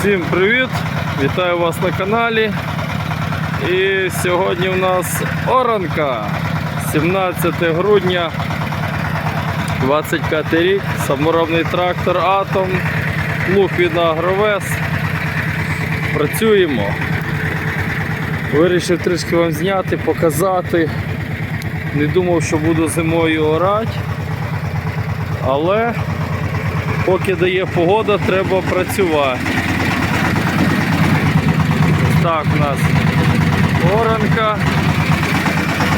Всім привіт! Вітаю вас на каналі. І сьогодні у нас оранка. 17 грудня 25 рік. Саморобний трактор Атом. Лук від Агровес. Працюємо. Вирішив трішки вам зняти, показати. Не думав, що буду зимою орати. Але поки дає погода, треба працювати. Так у нас оранка.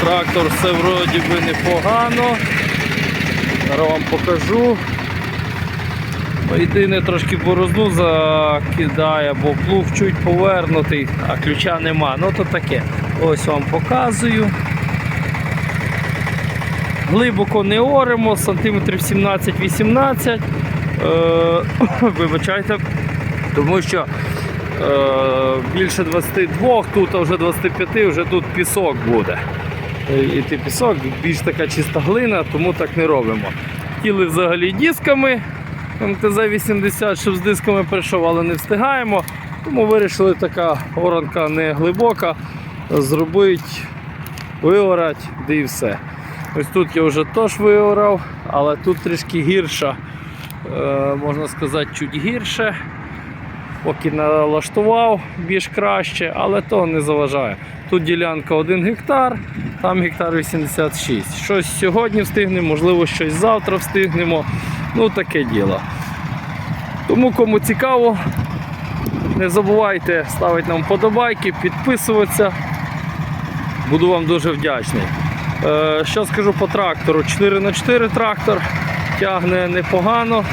Трактор все вроді би непогано. Зараз вам покажу. Єдине трошки борозну закидає, бо плуг чуть повернутий, а ключа нема. Ну то таке. Ось вам показую. Глибоко не оремо, сантиметрів 17-18. Е, вибачайте, тому що більше 22, тут вже 25, вже тут пісок буде. Е, І ти пісок, більш така чиста глина, тому так не робимо. Хотіли взагалі дисками МТЗ-80, щоб з дисками прийшов, але не встигаємо. Тому вирішили така оранка не глибока, зробити, виорати, де і все. Ось тут я вже теж виорав, але тут трішки гірша, е, можна сказати, чуть гірше. Поки налаштував більш краще, але то не заважає. Тут ділянка 1 гектар, там гектар 86. Щось сьогодні встигнемо, можливо, щось завтра встигнемо. Ну таке діло. Тому кому цікаво, не забувайте ставити нам вподобайки, підписуватися. Буду вам дуже вдячний. Е, Що скажу по трактору? 4х4 трактор тягне непогано.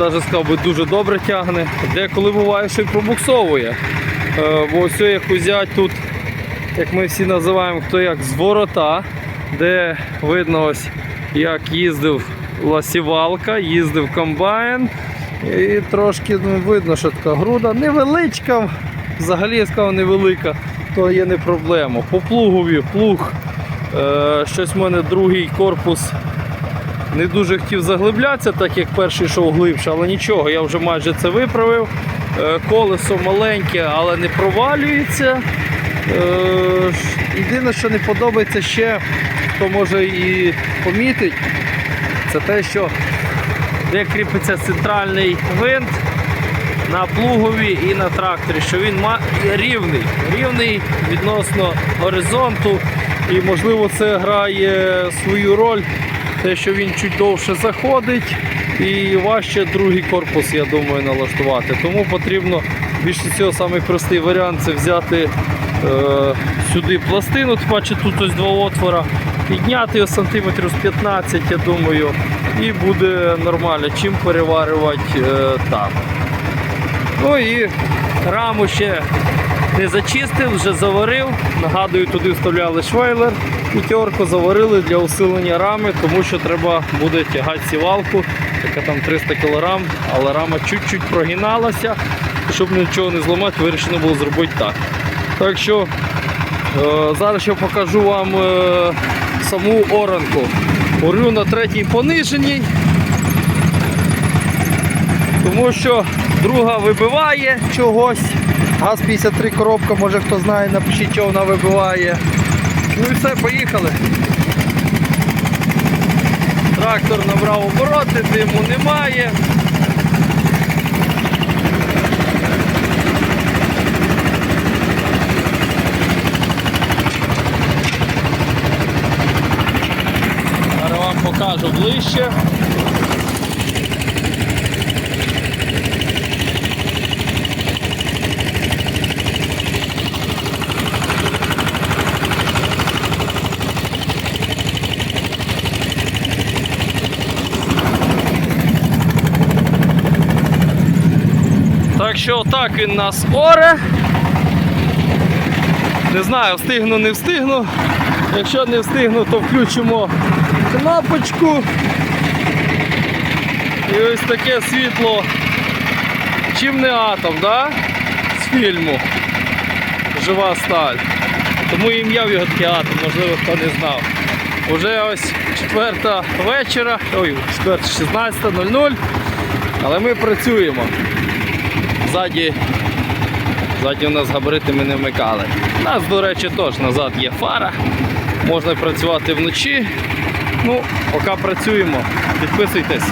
Навіть сказав би дуже добре тягне. Деколи буває, що й пробуксовує. Е, Бо ось як взяти тут, як ми всі називаємо, хто як з ворота, де видно ось як їздив ласівалка, їздив комбайн. І трошки ну, видно, що така груда невеличка, взагалі я сказав невелика, то є не проблема. По плугові плуг. Е, щось в мене другий корпус не дуже хотів заглиблятися, так як перший йшов глибше, але нічого, я вже майже це виправив. Е, Колесо маленьке, але не провалюється. Е, Єдине, що не подобається ще, хто може і помітить, це те, що де кріпиться центральний винт на плугові і на тракторі, що він рівний, рівний відносно горизонту. І можливо це грає свою роль, те, що він чуть довше заходить і важче другий корпус, я думаю, налаштувати. Тому потрібно більше всього самий простий варіант це взяти е, сюди пластину, паче тут ось два отвора, підняти його сантиметрів з 15, я думаю, і буде нормально, чим переварювати е, там. Ну і раму ще не зачистив, вже заварив. Нагадую, туди вставляли швейлер, п'ятерку заварили для усилення рами, тому що треба буде тягати сівалку, яка там 300 кг, але рама чуть-чуть прогиналася. Щоб нічого не зламати, вирішено було зробити так. Так що е, зараз я покажу вам е, саму оранку. Орю на третій пониженій. Тому що друга вибиває чогось. ГАЗ-53 коробка, може хто знає, напишіть, що вона вибиває. Ну і все, поїхали. Трактор набрав обороти, диму немає. Зараз вам покажу ближче. Так отак він нас оре. Не знаю, встигну, не встигну. Якщо не встигну, то включимо кнопочку. І ось таке світло. Чим не атом, да? З фільму. Жива сталь. Тому ім'я в його таке атом, можливо, хто не знав. Уже ось четверта вечора, ой, четверта 16.00, але ми працюємо. Ззаді, ззаді у нас габарити ми не вмикали. У нас, до речі, теж назад є фара. Можна працювати вночі. Ну, поки працюємо. Підписуйтесь.